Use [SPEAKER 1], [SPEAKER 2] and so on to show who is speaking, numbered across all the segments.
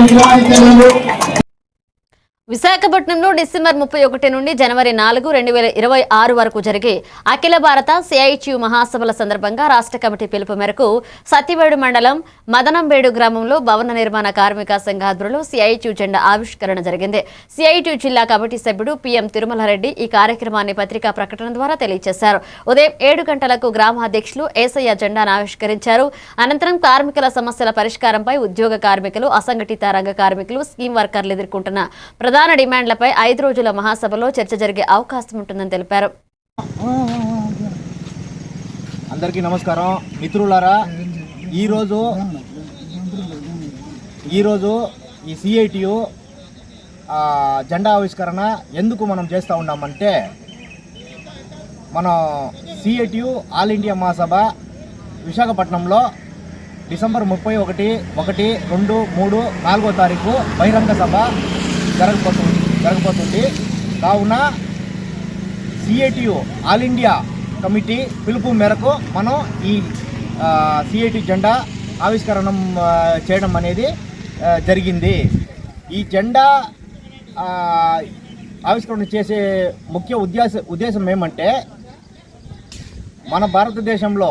[SPEAKER 1] ವಿನಾಯಕನನ್ನು
[SPEAKER 2] విశాఖపట్నంలో డిసెంబర్ ముప్పై ఒకటి నుండి జనవరి నాలుగు రెండు వేల ఇరవై ఆరు వరకు జరిగే అఖిల భారత సిఐటియు మహాసభల సందర్భంగా రాష్ట్ర కమిటీ పిలుపు మేరకు సత్యవేడు మండలం మదనంబేడు గ్రామంలో భవన నిర్మాణ కార్మిక సంఘ ఆధ్వర్యంలో సిఐటియు జెండా ఆవిష్కరణ జరిగింది. సిఐటియు జిల్లా కమిటీ సభ్యుడు పిఎం తిరుమలారెడ్డి ఈ కార్యక్రమాన్ని పత్రికా ప్రకటన ద్వారా తెలియజేశారు. ఉదయం ఏడు గంటలకు గ్రామ అధ్యక్షులు ఏసయ్య జెండాను ఆవిష్కరించారు. అనంతరం కార్మికుల సమస్యల పరిష్కారంపై ఉద్యోగ కార్మికులు అసంఘటిత రంగ కార్మికులు స్కీమ్ వర్కర్లు ఎదుర్కొంటున్న ప్రధాన డిమాండ్లపై ఐదు రోజుల మహాసభలో చర్చ జరిగే అవకాశం ఉంటుందని తెలిపారు.
[SPEAKER 3] అందరికీ నమస్కారం. మిత్రులారా ఈరోజు ఈరోజు ఈ సిఐటియు జెండా ఆవిష్కరణ ఎందుకు మనం చేస్తూ ఉన్నామంటే మనం సిఐటియు ఆల్ ఇండియా మహాసభ విశాఖపట్నంలో డిసెంబర్ ముప్పై ఒకటి ఒకటి రెండు మూడు నాలుగో తారీఖు బహిరంగ సభ జరగబోతుంది జరగబోతుంది కావున సిఐటియు ఆల్ ఇండియా కమిటీ పిలుపు మేరకు మనం ఈ సిఐటి జెండా ఆవిష్కరణ చేయడం అనేది జరిగింది. ఈ జెండా ఆవిష్కరణ చేసే ముఖ్య ఉద్దేశ ఉద్దేశం ఏమంటే మన భారతదేశంలో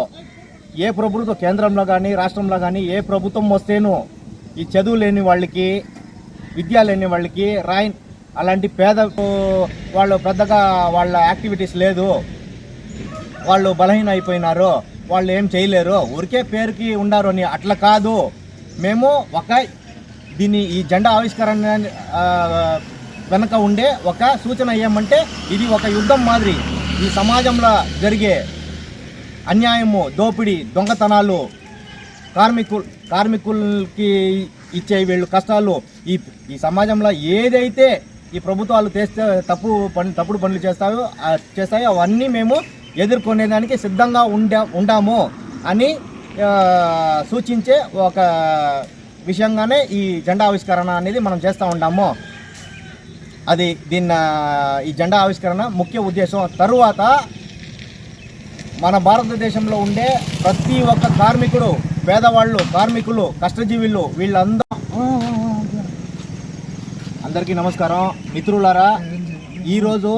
[SPEAKER 3] ఏ ప్రభుత్వ కేంద్రంలో కానీ రాష్ట్రంలో కానీ ఏ ప్రభుత్వం వస్తేనూ ఈ చదువు లేని వాళ్ళకి విద్య లేని వాళ్ళకి రాయిన్ అలాంటి పేద వాళ్ళు పెద్దగా వాళ్ళ యాక్టివిటీస్ లేదు. వాళ్ళు బలహీన అయిపోయినారు. వాళ్ళు ఏం చేయలేరు. ఊరికే పేరుకి ఉండారు అని అట్లా కాదు. మేము ఒక దీన్ని ఈ జెండా ఆవిష్కరణ వెనక ఉండే ఒక సూచన ఏమంటే ఇది ఒక యుద్ధం మాదిరి. ఈ సమాజంలో జరిగే అన్యాయము దోపిడీ దొంగతనాలు కార్మికులు కార్మికులకి ఇచ్చే వీళ్ళు కష్టాలు. ఈ ఈ సమాజంలో ఏదైతే ఈ ప్రభుత్వాలు చేస్తే తప్పు పని తప్పుడు పనులు చేస్తాయో చేస్తాయో అవన్నీ మేము ఎదుర్కొనేదానికి సిద్ధంగా ఉండా ఉండాము అని సూచించే ఒక విషయంగానే ఈ జెండా ఆవిష్కరణ అనేది మనం చేస్తూ ఉంటాము. అది దీన్న ఈ జెండా ఆవిష్కరణ ముఖ్య ఉద్దేశం. తరువాత మన భారతదేశంలో ఉండే ప్రతి ఒక్క కార్మికుడు పేదవాళ్ళు కార్మికులు కష్టజీవులు వీళ్ళందరూ అందరికీ నమస్కారం. మిత్రులారా ఈరోజు